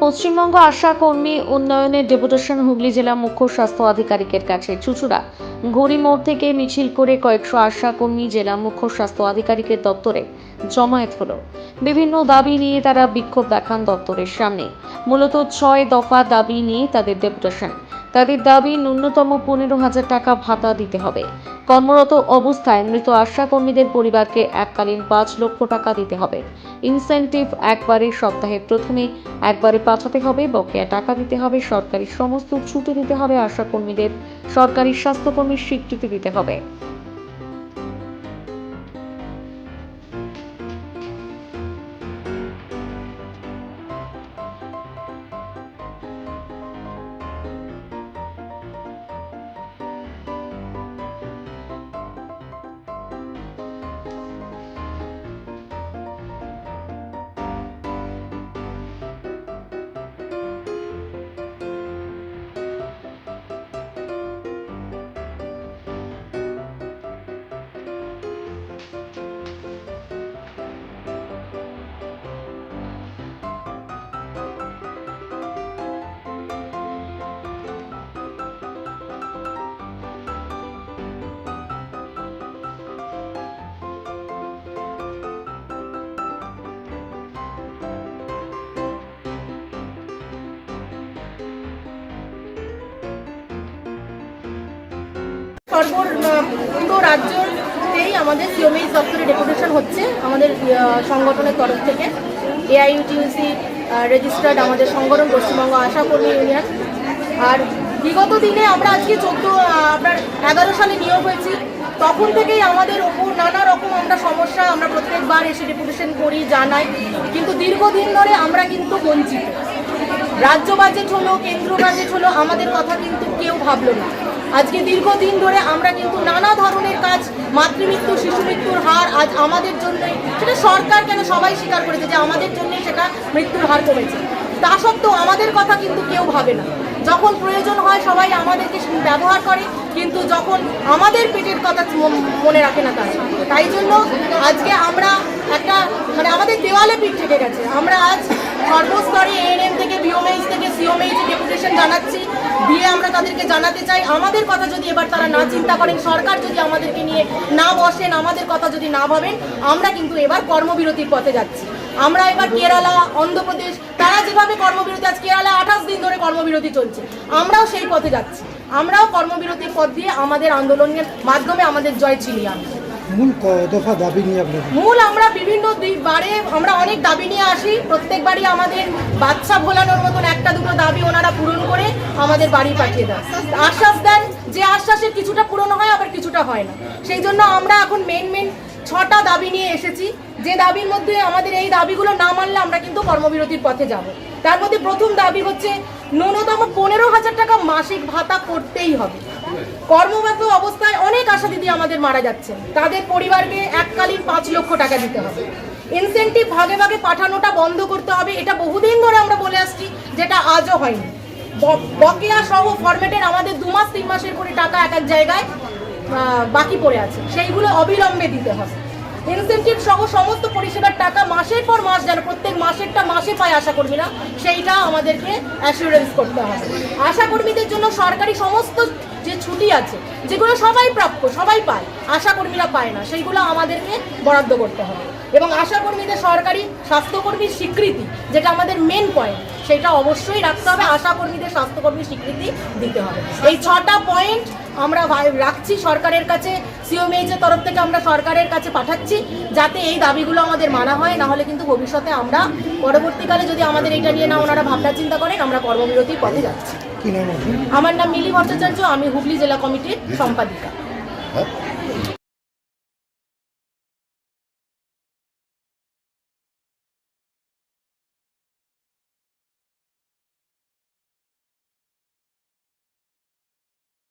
পশ্চিমবঙ্গ আশা কর্মী উন্নয়নের ডেপুটেশন হুগলি জেলা মুখ্য স্বাস্থ্য আধিকারিকের কাছে চুচুড়া। ঘড়ি মোড় থেকে মিছিল করে কয়েকশো আশা কর্মী জেলা মুখ্য স্বাস্থ্য আধিকারিকের দপ্তরে জমায়েত হলো। বিভিন্ন দাবি নিয়ে তারা বিক্ষোভ দেখান দপ্তরের সামনে। মূলত ছয় দফা দাবি নিয়ে তাদের ডেপুটেশন। তাদের দাবি, ন্যূনতম পনেরো হাজার টাকা ভাতা দিতে হবে। কর্মরত অবস্থায় মৃত আশা কর্মীদের পরিবারকে এককালীন পাঁচ লক্ষ টাকা দিতে হবে। ইনসেন্টিভ একবারে সপ্তাহে প্রথমে, একবারে পাঠাতে হবে, বকেয়া টাকা দিতে হবে, সরকারি সমস্ত ছুটি দিতে হবে আশা কর্মীদের সরকারি স্বাস্থ্যকর্মীর স্বীকৃতি দিতে হবে। সর্ব পুরো রাজ্যতেই আমাদের সিওমিস দপ্তরে ডেপুটেশন হচ্ছে আমাদের সংগঠনের তরফ থেকে। এআইইউটিউসি রেজিস্টার্ড আমাদের সংগঠন, পশ্চিমবঙ্গ আশা কর্মী ইউনিয়ন। আর বিগত দিনে আমরা আজকে চোদ্দ আপনার এগারো সালে নিয়োগ হয়েছি। তখন থেকেই আমাদের ওপর নানা রকম আমরা সমস্যা, আমরা প্রত্যেকবার এসে ডেপুটেশন করি, জানাই। কিন্তু দীর্ঘদিন ধরে আমরা কিন্তু বঞ্চিত। রাজ্য বাজেট হলো, কেন্দ্র বাজেট হলো, আমাদের কথা কিন্তু কেউ ভাবলো না। আজকে দীর্ঘদিন ধরে আমরা কিন্তু নানা ধরনের কাজ, মাতৃমৃত্যু শিশু মৃত্যুর হার আজ আমাদের জন্যই, সেটা সরকার কেন সবাই স্বীকার করেছে যে আমাদের জন্যই সেটা মৃত্যুর হার কমেছে। তা সত্ত্বেও আমাদের কথা কিন্তু কেউ ভাবে না। যখন প্রয়োজন হয় সবাই আমাদেরকে ব্যবহার করে, কিন্তু যখন আমাদের পেটের কথা মনে রাখে না তারা। তাই জন্য আজকে আমরা একটা মানে আমাদের দেওয়ালে পিঠ থেকে গেছে। আমরা আজ সর্বস্তরে এএনএম থেকে বিওমেইচ থেকে সিওমেইচ ডেপুটেশন জানাচ্ছি। দিয়ে আমরা তাদেরকে জানাতে চাই, আমাদের কথা যদি এবার তারা না চিন্তা করেন, সরকার যদি আমাদেরকে নিয়ে না বসেন, আমাদের কথা যদি না ভাবেন, আমরা কিন্তু এবার কর্মবিরতির পথে যাচ্ছি। আমরা এবার কেরালা, অন্ধ্রপ্রদেশ, তারা যেভাবে কর্মবিরতি, আজ কেরালা আঠাশ দিন ধরে কর্মবিরতি চলছে, আমরাও সেই পথে যাচ্ছি। আমরাও কর্মবিরতির পথ দিয়ে আমাদের আন্দোলনের মাধ্যমে আমাদের জয় ছিনিয়ে আনব। মূল দফা দাবি নিয়ে আপনাদের? মূল আমরা বিভিন্ন বারে আমরা অনেক দাবি নিয়ে আসি। প্রত্যেকবারই আমাদের বাচ্চা ভোলানোর মতন একটা দুটো দাবি ওনারা পূরণ করে আমাদের বাড়ি পাঠিয়ে দেন। আশ্বাস দেন যে আশ্বাসের কিছুটা পূরণ হয়, আবার কিছুটা হয় না। সেই জন্য আমরা এখন মেন মেন ছটা দাবি নিয়ে এসেছি। যে দাবির মধ্যে আমাদের এই দাবিগুলো না মানলে আমরা কিন্তু কর্মবিরতির পথে যাব। তার মধ্যে প্রথম দাবি হচ্ছে, ন্যূনতম পনেরো হাজার টাকা মাসিক ভাতা করতেই হবে। কর্মরত অবস্থায় অনেক আশা দিদি আমাদের মারা যাচ্ছেন তাদের পরিবারকে এককালীন পাঁচ লক্ষ টাকা দিতে হবে। ইনসেন্টিভ ভাগে ভাগে পাঠানোটা বন্ধ করতে হবে, এটা বহুদিন ধরে আমরা বলে আসছি যেটা আজও হয়নি। বকেয়া সহ ফরম্যাটের আমাদের দু মাস, তিন মাসের করে টাকা এক এক জায়গায় বাকি পড়ে আছে। সেইগুলো অবিলম্বে দিতে হবে। ইনসেন্টিভ সহ সমস্ত পরিষেবার টাকা মাসের পর মাস যেন প্রত্যেক মাসেরটা মাসে পায় আশা কর্মীরা সেইটা আমাদেরকে অ্যাসুরেন্স করতে হবে। আশা কর্মীদের জন্য সরকারি সমস্ত যে ছুটি আছে, যেগুলো সবাই প্রাপ্য, সবাই পায় আশা কর্মীরা পায় না, সেইগুলো আমাদেরকে বরাদ্দ করতে হবে। এবং আশা কর্মীদের সরকারি স্বাস্থ্যকর্মীর স্বীকৃতি, যেটা আমাদের মেন পয়েন্ট সেটা অবশ্যই রাখতে হবে আশা কর্মীদের স্বাস্থ্যকর্মীর স্বীকৃতি দিতে হবে। এই ছটা পয়েন্ট আমরা রাখছি সরকারের কাছে সিওমএইচের তরফ থেকে আমরা সরকারের কাছে পাঠাচ্ছি, যাতে এই দাবিগুলো আমাদের মানা হয়, না হলে কিন্তু ভবিষ্যতে আমরা পরবর্তীকালে যদি আমাদের এটা নিয়ে না ওনারা ভাবনা চিন্তা করেন, আমরা কর্মবিরতির পথে যাচ্ছি। আমার নাম মিলি ভট্টাচার্য আমি হুগলি জেলা কমিটির সম্পাদিকা। হ্যাঁ?